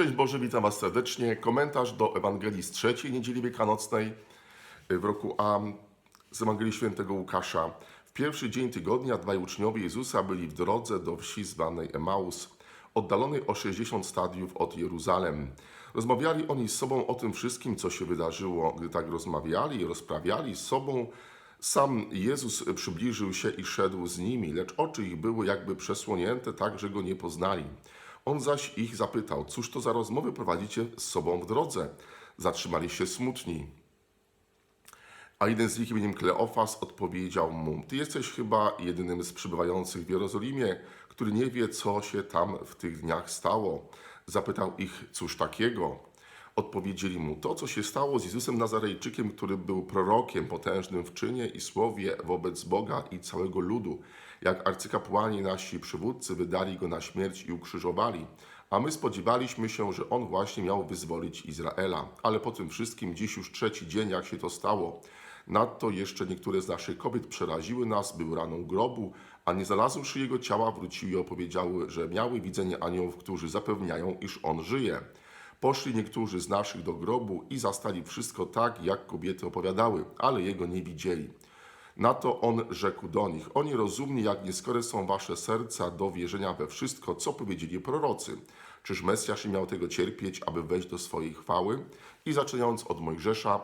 Szczęść Boże, witam Was serdecznie. Komentarz do Ewangelii z trzeciej niedzieli wielkanocnej w roku A z Ewangelii Świętego Łukasza. W pierwszy dzień tygodnia dwaj uczniowie Jezusa byli w drodze do wsi zwanej Emaus, oddalonej o 60 stadiów od Jeruzalem. Rozmawiali oni z sobą o tym wszystkim, co się wydarzyło. Gdy tak rozmawiali i rozprawiali z sobą, sam Jezus przybliżył się i szedł z nimi, lecz oczy ich były jakby przesłonięte, tak że go nie poznali. On zaś ich zapytał, cóż to za rozmowy prowadzicie z sobą w drodze? Zatrzymali się smutni. A jeden z nich imieniem Kleofas odpowiedział mu, ty jesteś chyba jedynym z przybywających w Jerozolimie, który nie wie, co się tam w tych dniach stało. Zapytał ich, cóż takiego? Odpowiedzieli mu, to co się stało z Jezusem Nazarejczykiem, który był prorokiem potężnym w czynie i słowie wobec Boga i całego ludu. Jak arcykapłani nasi przywódcy wydali go na śmierć i ukrzyżowali, a my spodziewaliśmy się, że on właśnie miał wyzwolić Izraela. Ale po tym wszystkim dziś już trzeci dzień, jak się to stało. Nadto jeszcze niektóre z naszych kobiet przeraziły nas, były raną grobu, a nie znalazłszy jego ciała, wróciły i opowiedziały, że miały widzenie aniołów, którzy zapewniają, iż on żyje. Poszli niektórzy z naszych do grobu i zastali wszystko tak, jak kobiety opowiadały, ale jego nie widzieli. Na to on rzekł do nich: Oni rozumni, jak nieskore są wasze serca do wierzenia we wszystko, co powiedzieli prorocy. Czyż Mesjasz nie miał tego cierpieć, aby wejść do swojej chwały? I zaczynając od Mojżesza,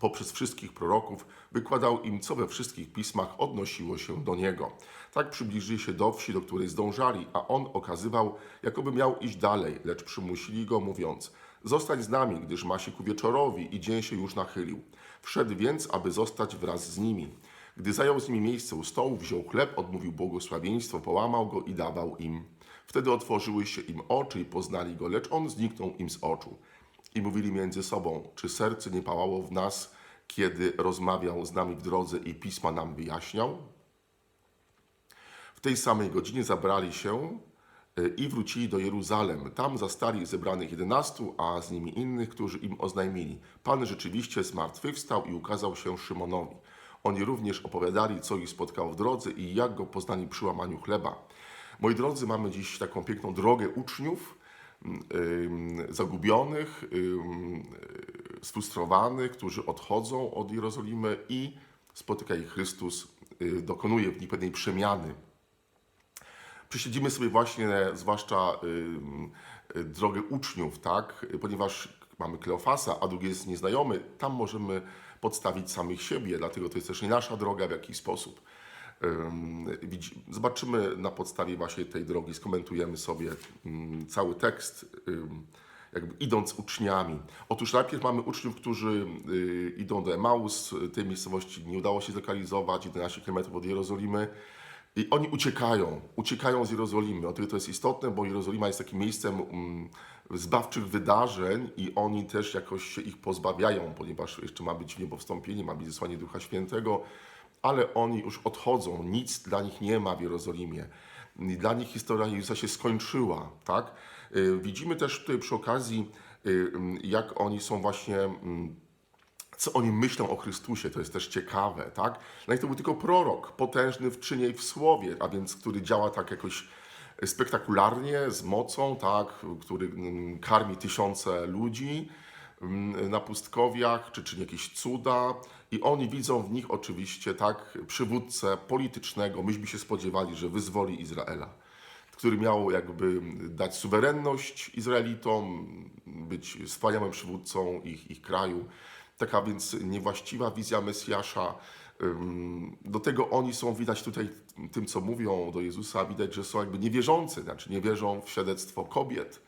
poprzez wszystkich proroków, wykładał im, co we wszystkich pismach odnosiło się do niego. Tak przybliżyli się do wsi, do której zdążali, a on okazywał, jakoby miał iść dalej, lecz przymusili go, mówiąc: Zostań z nami, gdyż ma się ku wieczorowi i dzień się już nachylił. Wszedł więc, aby zostać wraz z nimi. Gdy zajął z nimi miejsce u stołu, wziął chleb, odmówił błogosławieństwo, połamał go i dawał im. Wtedy otworzyły się im oczy i poznali go, lecz on zniknął im z oczu. I mówili między sobą, czy serce nie pałało w nas, kiedy rozmawiał z nami w drodze i pisma nam wyjaśniał? W tej samej godzinie zabrali się i wrócili do Jeruzalem. Tam zastali zebranych jedenastu, a z nimi innych, którzy im oznajmili. Pan rzeczywiście zmartwychwstał i ukazał się Szymonowi. Oni również opowiadali, co ich spotkało w drodze i jak go poznali przy łamaniu chleba. Moi drodzy, mamy dziś taką piękną drogę uczniów, ym, zagubionych, sfrustrowanych, którzy odchodzą od Jerozolimy i spotyka ich Chrystus, y, dokonuje w nich pewnej przemiany. Prześledzimy sobie właśnie, zwłaszcza y, y, drogę uczniów, tak? Ponieważ mamy Kleofasa, a drugi jest nieznajomy, tam możemy podstawić samych siebie, dlatego to jest też nie nasza droga w jakiś sposób. Zobaczymy na podstawie właśnie tej drogi, skomentujemy sobie cały tekst, jakby idąc uczniami. Otóż najpierw mamy uczniów, którzy y, idą do Emaus, tej miejscowości nie udało się zlokalizować, 11 km od Jerozolimy. I oni uciekają, uciekają z Jerozolimy. O tyle to jest istotne, bo Jerozolima jest takim miejscem mm, zbawczych wydarzeń i oni też jakoś się ich pozbawiają, ponieważ jeszcze ma być niebowstąpienie, ma być zesłanie Ducha Świętego, ale oni już odchodzą, nic dla nich nie ma w Jerozolimie. Dla nich historia Jezusa się skończyła, tak? Y, Widzimy też tutaj przy okazji, y, mm, jak oni są właśnie mm, co oni myślą o Chrystusie, to jest też ciekawe, tak? No i to był tylko prorok, potężny w czynie i w słowie, a więc który działa tak jakoś spektakularnie, z mocą, tak? Który mm, karmi tysiące ludzi mm, na pustkowiach, czy czyni jakieś cuda i oni widzą w nich oczywiście, tak, przywódcę politycznego, myśmy się spodziewali, że wyzwoli Izraela który miał jakby dać suwerenność Izraelitom, być wspaniałym przywódcą ich, ich kraju. Taka więc niewłaściwa wizja Mesjasza. Do tego oni są, widać tutaj tym, co mówią do Jezusa, widać, że są jakby niewierzący, znaczy nie wierzą w świadectwo kobiet,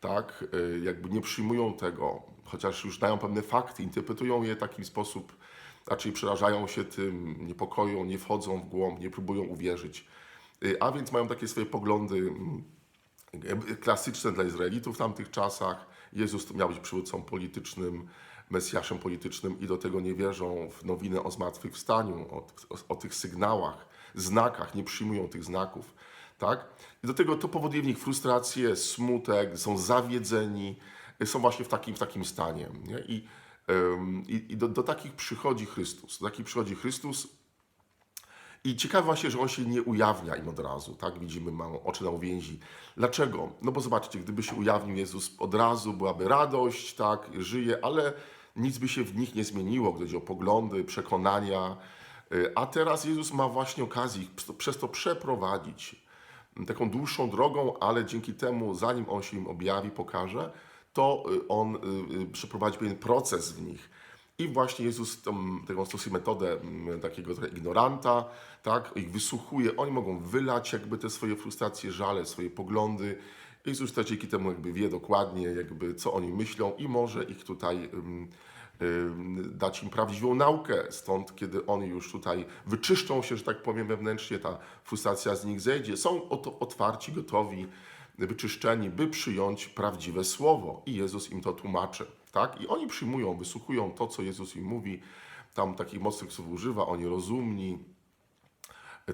tak? Y, Jakby nie przyjmują tego, chociaż już dają pewne fakty, interpretują je w taki sposób, raczej przerażają się tym, niepokoją, nie wchodzą w głąb, nie próbują uwierzyć. Y, A więc mają takie swoje poglądy mm, klasyczne dla Izraelitów w tamtych czasach. Jezus miał być przywódcą politycznym, Mesjaszem politycznym i do tego nie wierzą w nowinę o zmartwychwstaniu, o, o, o tych sygnałach, znakach, nie przyjmują tych znaków. Tak? I do tego to powoduje w nich frustrację, smutek, są zawiedzeni, są właśnie w takim, w takim stanie. Nie? I, i, i do, do takich przychodzi Chrystus. Do takich przychodzi Chrystus I ciekawe właśnie, że on się nie ujawnia im od razu, tak? Widzimy, ma oczy na uwięzi. Dlaczego? No bo zobaczcie, gdyby się ujawnił Jezus od razu, byłaby radość, tak? Żyje, ale nic by się w nich nie zmieniło, gdy chodzi o poglądy, przekonania. Y, A teraz Jezus ma właśnie okazję ich przez to przeprowadzić taką dłuższą drogą, ale dzięki temu, zanim on się im objawi, pokaże, to y, on y, przeprowadzi pewien proces w nich. I właśnie Jezus tą, taką stosuje metodę takiego trochę ignoranta, tak, ich wysłuchuje, oni mogą wylać jakby te swoje frustracje, żale, swoje poglądy. Jezus też dzięki temu jakby wie dokładnie jakby co oni myślą i może ich tutaj dać im prawdziwą naukę. Stąd kiedy oni już tutaj wyczyszczą się, że tak powiem wewnętrznie, ta frustracja z nich zejdzie, są otwarci, gotowi, wyczyszczeni, by przyjąć prawdziwe słowo. I Jezus im to tłumaczy. Tak? I oni przyjmują, wysłuchują to, co Jezus im mówi. Tam takich mocnych słów używa, oni rozumni,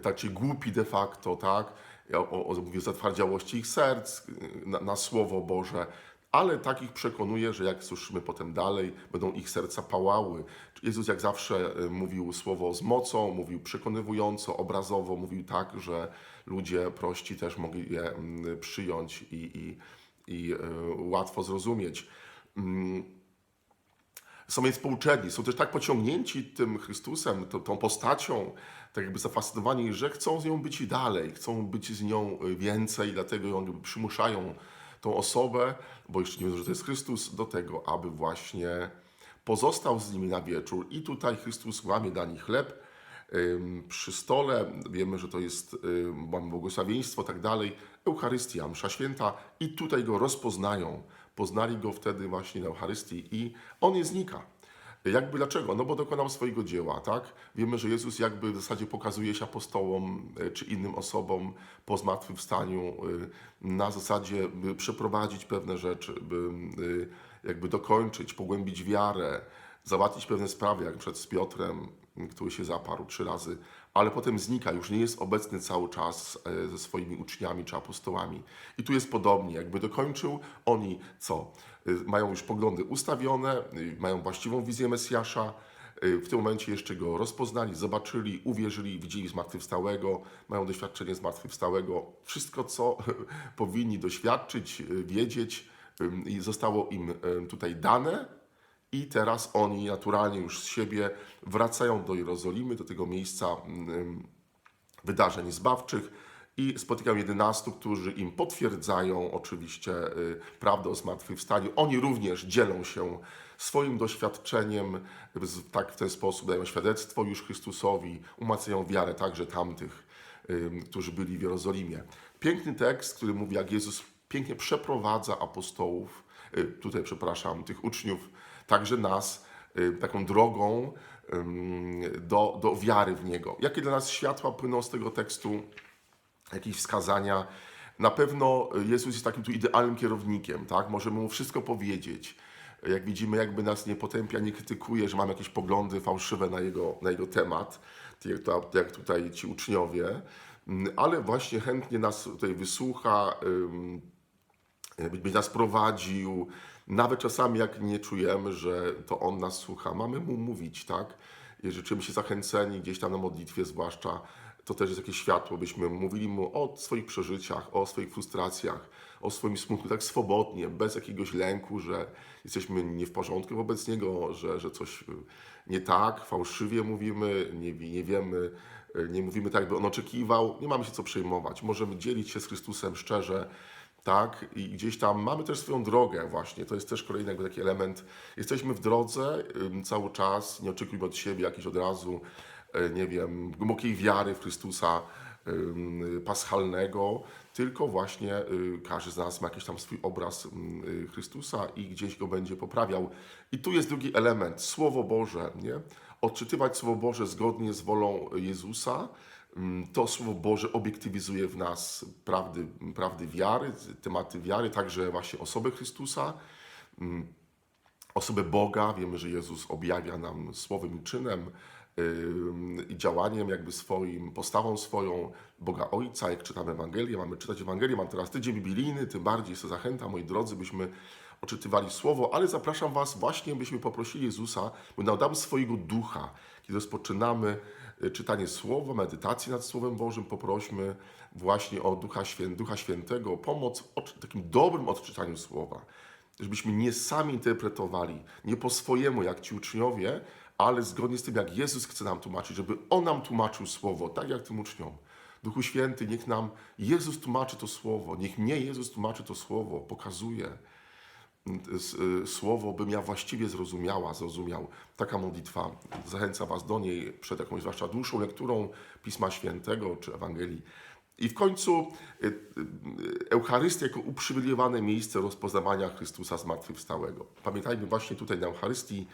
tacy głupi de facto, tak? O, o, mówię zatwardziałości ich serc na, na Słowo Boże, ale takich przekonuje, że jak słyszymy potem dalej, będą ich serca pałały. Jezus jak zawsze y, mówił słowo z mocą, mówił przekonywująco, obrazowo, mówił tak, że ludzie prości też mogli je mm, przyjąć i, i, i y, łatwo zrozumieć. Są więc pouczeni, są też tak pociągnięci tym Chrystusem, tą, tą postacią, tak jakby zafascynowani, że chcą z nią być i dalej, chcą być z nią y, więcej, dlatego ją przymuszają tą osobę, bo jeszcze nie wiedzą, że to jest Chrystus, do tego, aby właśnie pozostał z nimi na wieczór. I tutaj Chrystus łamie dla nich chleb przy stole. Wiemy, że to jest, mamy błogosławieństwo, tak dalej. Eucharystia, msza święta i tutaj go rozpoznają. Poznali go wtedy właśnie na Eucharystii i on nie znika. Jakby dlaczego? No bo dokonał swojego dzieła, tak? Wiemy, że Jezus jakby w zasadzie pokazuje się apostołom e, czy innym osobom po zmartwychwstaniu e, na zasadzie, by przeprowadzić pewne rzeczy, by e, jakby dokończyć, pogłębić wiarę, załatwić pewne sprawy, jak przed z Piotrem, który się zaparł trzy razy, ale potem znika, już nie jest obecny cały czas e, ze swoimi uczniami czy apostołami. I tu jest podobnie, jakby dokończył, oni co? E, Mają już poglądy ustawione, e, mają właściwą wizję Mesjasza, w tym momencie jeszcze go rozpoznali, zobaczyli, uwierzyli, widzieli zmartwychwstałego, mają doświadczenie zmartwychwstałego. Wszystko, co powinni doświadczyć, wiedzieć, zostało im tutaj dane, i teraz oni naturalnie już z siebie wracają do Jerozolimy, do tego miejsca mm, wydarzeń zbawczych i spotykają 11, którzy im potwierdzają oczywiście y, prawdę o zmartwychwstaniu. Oni również dzielą się swoim doświadczeniem, tak w ten sposób dają świadectwo już Chrystusowi, umacniają wiarę także tamtych, którzy byli w Jerozolimie. Piękny tekst, który mówi, jak Jezus pięknie przeprowadza apostołów, y, tutaj przepraszam, tych uczniów, także nas, y, taką drogą do, do wiary w Niego. Jakie dla nas światła płyną z tego tekstu, jakieś wskazania? Na pewno Jezus jest takim tu idealnym kierownikiem, tak? Możemy Mu wszystko powiedzieć. Jak widzimy, jakby nas nie potępia, nie krytykuje, że mamy jakieś poglądy fałszywe na Jego, na jego temat, jak, tutaj ci uczniowie, Ym, ale właśnie chętnie nas tutaj wysłucha, ym, by, by nas prowadził. Nawet czasami, jak nie czujemy, że to On nas słucha, mamy Mu mówić, tak? Jeżeli czujemy się zachęceni, gdzieś tam na modlitwie zwłaszcza, to też jest jakieś światło, byśmy mówili Mu o swoich przeżyciach, o swoich frustracjach, o swoim smutku, tak swobodnie, bez jakiegoś lęku, że jesteśmy nie w porządku wobec Niego, że, że coś nie tak, fałszywie mówimy, nie, nie wiemy, nie mówimy tak, jakby On oczekiwał. Nie mamy się co przejmować. Możemy dzielić się z Chrystusem szczerze, tak? I gdzieś tam mamy też swoją drogę właśnie. To jest też kolejny jakby taki element. Jesteśmy w drodze cały czas, nie oczekujmy od siebie jakiejś od razu, y, nie wiem, głębokiej wiary w Chrystusa paschalnego, tylko właśnie y, każdy z nas ma jakiś tam swój obraz y, Chrystusa i gdzieś go będzie poprawiał. I tu jest drugi element, Słowo Boże, nie? Odczytywać Słowo Boże zgodnie z wolą Jezusa, to Słowo Boże obiektywizuje w nas prawdy, prawdy wiary, tematy wiary, także właśnie osobę Chrystusa, mm, osobę Boga. Wiemy, że Jezus objawia nam słowem i czynem i działaniem jakby swoim, postawą swoją Boga Ojca, jak czytamy Ewangelię, mamy czytać Ewangelię, mam teraz tydzień biblijny, tym bardziej się zachęcam, moi drodzy, byśmy odczytywali Słowo, ale zapraszam Was właśnie, byśmy poprosili Jezusa, by dał nam swojego ducha. Kiedy rozpoczynamy y, czytanie Słowa, medytację nad Słowem Bożym, poprośmy właśnie o Ducha, Świę, Ducha Świętego, o pomoc odczy- takim dobrym odczytaniu Słowa. Żebyśmy nie sami interpretowali, nie po swojemu, jak ci uczniowie, ale zgodnie z tym, jak Jezus chce nam tłumaczyć, żeby On nam tłumaczył Słowo, tak jak tym uczniom. Duchu Święty, niech nam Jezus tłumaczy to Słowo, niech mnie Jezus tłumaczy to Słowo, pokazuje słowo, bym ja właściwie zrozumiała, zrozumiał. Taka modlitwa zachęca Was do niej przed jakąś zwłaszcza dłuższą lekturą Pisma Świętego czy Ewangelii. I w końcu y, y, Eucharystia jako uprzywilejowane miejsce rozpoznawania Chrystusa zmartwychwstałego. Pamiętajmy właśnie tutaj na Eucharystii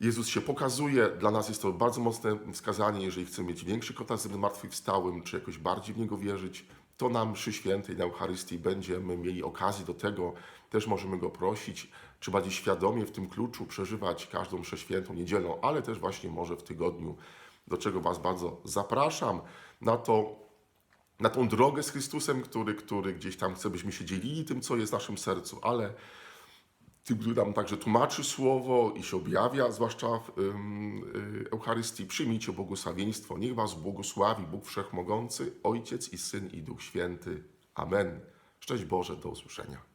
Jezus się pokazuje, dla nas jest to bardzo mocne wskazanie, jeżeli chcemy mieć większy kontakt z zmartwychwstałym, czy jakoś bardziej w Niego wierzyć, to na mszy świętej, na Eucharystii będziemy mieli okazję do tego, też możemy Go prosić, czy bardziej świadomie w tym kluczu przeżywać każdą mszę świętą niedzielą, ale też właśnie może w tygodniu, do czego Was bardzo zapraszam na to, na tą drogę z Chrystusem, który, który gdzieś tam chce, byśmy się dzielili tym, co jest w naszym sercu, ale tym, który nam także tłumaczy słowo i się objawia, zwłaszcza w y, Eucharystii, przyjmijcie błogosławieństwo. Niech Was błogosławi Bóg Wszechmogący, Ojciec i Syn i Duch Święty. Amen. Szczęść Boże, do usłyszenia.